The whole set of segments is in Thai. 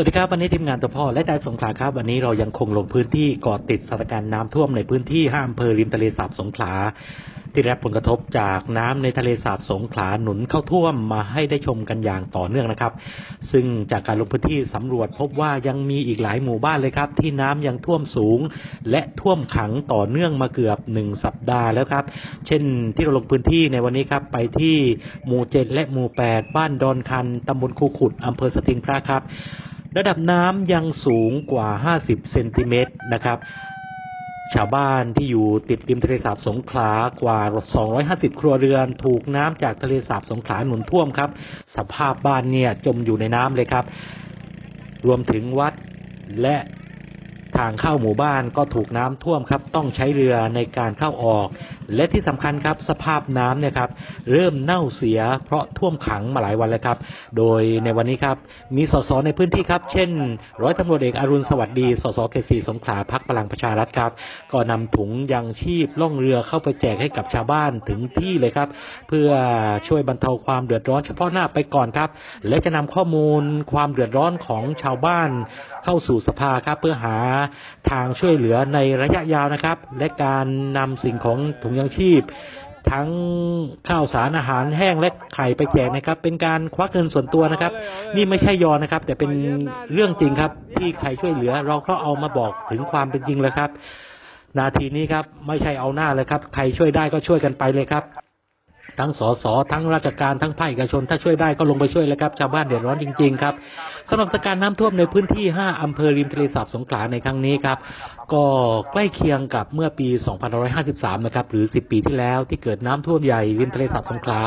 สวัสดีครับวันนี้ทีมงานตัวพ่อและดายสงขลาครับวันนี้เรายังคงลงพื้นที่เกาะติดสถานการณ์น้ำท่วมในพื้นที่ห้าอำเภอริมทะเลสาบสงขลาที่ได้รับผลกระทบจากน้ำในทะเลสาบสงขลาหนุนเข้าท่วมมาให้ได้ชมกันอย่างต่อเนื่องนะครับ ซึ่งจากการลงพื้นที่สำรวจพบว่ายังมีอีกหลายหมู่บ้านเลยครับ ที่น้ำยังท่วมสูง และท่วมขังต่อเนื่องมาเกือบหนึ่งสัปดาห์แล้วครับ เช่นที่เราลงพื้นที่ในวันนี้ครับไปที่หมู่เจ็ดและหมู่แปดบ้านดอนคันตำบลคูขุดอำเภอสติงพระครับ ระดับน้ำยังสูงกว่า 50 เซนติเมตรนะครับ ชาวบ้านที่อยู่ติดริมทะเลสาบสงขลากว่า 250 ครัวเรือน ถูกน้ำจากทะเลสาบสงขลาหนุนท่วมครับ สภาพบ้านเนี่ยจมอยู่ในน้ำเลยครับ รวมถึงวัดและทางเข้าหมู่บ้านก็ถูกน้ำท่วมครับ ต้องใช้เรือในการเข้าออก และที่สำคัญครับ สภาพน้ำเนี่ยครับ เริ่มเน่าเสีย เพราะท่วมขังมาหลายวันแล้วครับ โดยในวันนี้ครับ มีสสในพื้นที่ครับ เช่น ร้อยตำรวจเอกอรุณสวัสดี สสเขตสีสงขลาพักพลังประชารัฐครับ ก็นำถุงยังชีพล่องเรือเข้าไปแจกให้กับชาวบ้านถึงที่เลยครับ เพื่อช่วยบรรเทาความเดือดร้อนเฉพาะหน้าไปก่อนครับ และจะนำข้อมูลความเดือดร้อนของชาวบ้านเข้าสู่สภาครับ เพื่อหาทางช่วยเหลือในระยะยาวนะครับ และการนำสิ่งของถุงยังชีพ ทั้งข้าวสารอาหารแห้งและไข่ไปแจกนะครับ เป็นการควักเงินส่วนตัวนะครับ นี่ไม่ใช่ยอนะครับ แต่เป็นเรื่องจริงครับ ที่ใครช่วยเหลือ เราก็เอามาบอกถึงความเป็นจริงเลยครับ นาทีนี้ครับ ไม่ใช่เอาหน้าเลยครับ ใครช่วยได้ก็ช่วยกันไปเลยครับ ทั้งสสทั้งราชการทั้งภาคเอกชน ถ้าช่วยได้ก็ลงไปช่วยเลยครับ ชาวบ้านเดือดร้อนจริงๆครับสำหรับสถานการณ์น้ำท่วมในพื้นที่ 5อำเภอริมทะเลสาบสงขลาในครั้งนี้ครับ ก็ใกล้เคียงกับเมื่อปี 2553 นะครับ หรือ 10 ปีที่แล้วที่เกิดน้ำท่วมใหญ่ริมทะเลสาบสงขลา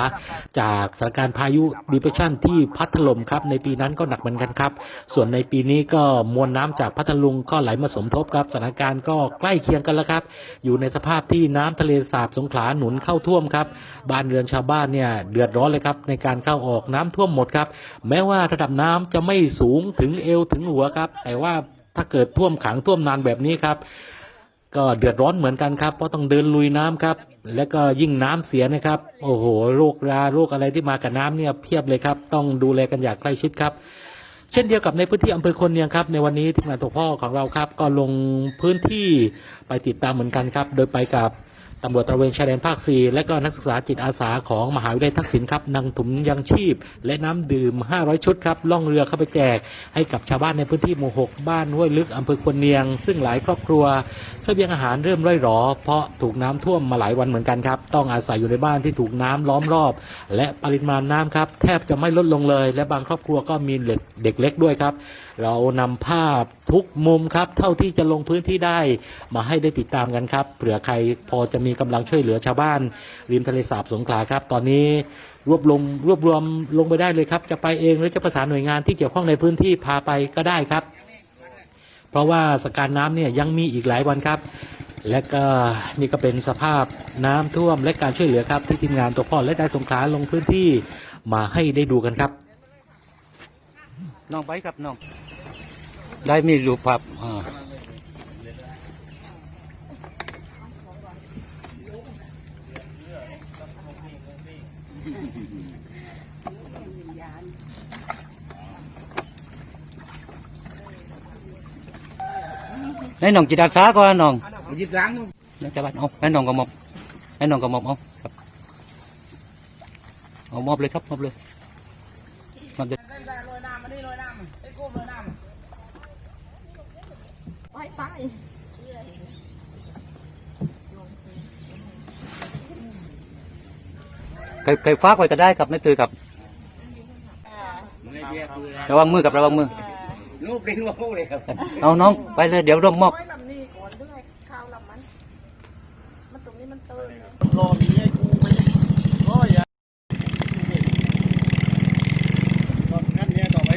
จากสถานการณ์พายุดิเพรสชันที่พัดถล่มครับ ในปีนั้นก็หนักเหมือนกันครับ ส่วนในปีนี้ก็มวลน้ำจากพัทลุงก็ไหลมาสมทบครับสถานการณ์ก็ใกล้เคียงกันแล้วครับ อยู่ในสภาพที่น้ำทะเลสาบสงขลาหนุนเข้าท่วมครับบ้านเรือนชาวบ้านเนี่ยเดือดร้อนเลยครับในการเข้าออกน้ำท่วมหมดครับ แม้ว่าระดับน้ำจะไม่สูงถึงเอวถึงหัวครับ แต่ว่าถ้าเกิดท่วมขังท่วมนานแบบนี้ครับ ก็เดือดร้อนเหมือนกันครับเพราะต้องเดินลุยน้ำครับ และก็ยิ่งน้ำเสียนะครับ โอ้โหโรคราโรคอะไรที่มากับน้ำเนี่ยเพียบเลยครับ ต้องดูแลกันอย่างใกล้ชิดครับเช่นเดียวกับในพื้นที่อำเภอคนเนียงครับในวันนี้ทีมงานตัวพ่อของเราครับ ก็ลงพื้นที่ไปติดตามเหมือนกันครับ โดยไปกับ ตำรวจตระเวนชายแดนภาค4และก็นักศึกษาจิตอาสาของมหาวิทยาลัยทักษิณครับนำถุงยังชีพ และน้ำดื่ม 500 ชุดครับล่องเรือเข้าไปแจกให้กับชาวบ้านในพื้นที่หมู่6บ้านห้วยลึกอำเภอควรเนียง ซึ่งหลายครอบครัวเสบียงอาหารเริ่มร่อยหรอ เพราะถูกน้ำท่วมมาหลายวันเหมือนกันครับ ต้องอาศัยอยู่ในบ้านที่ถูกน้ำล้อมรอบ และปริมาณน้ำครับแทบจะไม่ลดลงเลย และบางครอบครัวก็มีเด็กเล็กด้วยครับ เรานำภาพ ทุกมุมครับ เท่าที่จะลงพื้นที่ได้ มาให้ได้ติดตามกันครับเผื่อใครพอจะมีกำลังช่วยเหลือชาวบ้าน ริมทะเลสาบสงขลาครับ ตอนนี้รวบรวมรวบรวมลงไปได้เลยครับ จะไปเองหรือจะประสานหน่วยงานที่เกี่ยวข้องในพื้นที่พาไปก็ได้ครับ เพราะว่าสการ์น้ำเนี่ยยังมีอีกหลายวันครับ และก็นี่ก็เป็นสภาพน้ำท่วมและการช่วยเหลือครับที่ทีมงานตัวพ่อและได้สงขลาลงพื้นที่มาให้ได้ดูกันครับน้องไปครับน้อง ได้มีรูปภาพไอ้น้องจิตอาสาก่อนน้องยิบล้างน้องจะบ้านเอาให้น้องก็มอบให้น้องก็มอบเอาครับเอามอบเลยครับมอบเลยมอบเลย ได้โรยน้ำมานี่โรยน้ำไอ้กุ้มโรยน้ำไปไปไก่ไก่ฟ้ากไว้ก็ได้ครับไม่ตือครับไม่เบียร์คือระวังมือกับระวังมือรูปเรียนว่าพวกเลยครับเอาน้องไปเลยเดี๋ยวร่วมมอบไว้ลำนี้ก่อนด้วยข้าวลำมันมันตรงนี้มันเติมรอมีให้กูไปก็อย่าก็งั้นเนี่ยต่อไป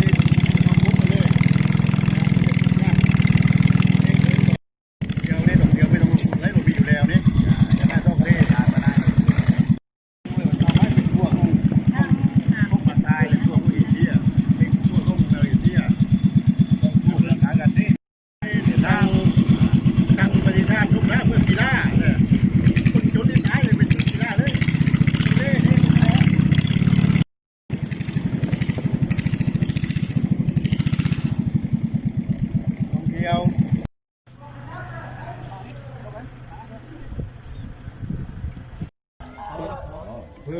ทำมุกไปเลยเดี๋ยวเนี่ยเดี๋ยวไม่ต้องไล่โรบีอยู่แล้วเนี่ยจะได้ต้องเล่ทานมาได้ทำให้เป็นพวกพวกมาตายเลยพวกผู้หญิงที่อะเป็นพวกพวกเลยที่อะต้องพูดเรื่องการกันนี่ทางทางปฏิทานทุกนะเพื่อกีฬาเนี่ยคนจนที่ตายเลยเป็นกีฬาเลย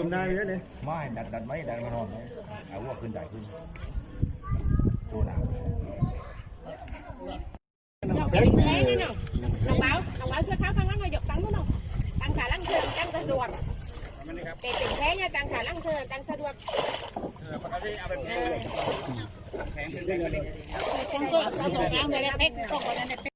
มได้เยอะเลยไม่ดันดันไม่ดันมานอนเอาวัวขึ้นได้ขึ้นตัวหนาวเป็นแพ้นี่เนาะน้องเบาน้องเบาเสื้อผ้าข้างล่างหน่อยยกตังค์ด้วยเนาะตังขาล่างเทินตังสะดวกแต่เป็นแพ้เนี่ยตังขาล่างเทินตังสะดวกแพงขึ้นได้เลยตังตัวตังตัวกลางเลยเป๊กตกไปนั่นเป๊ก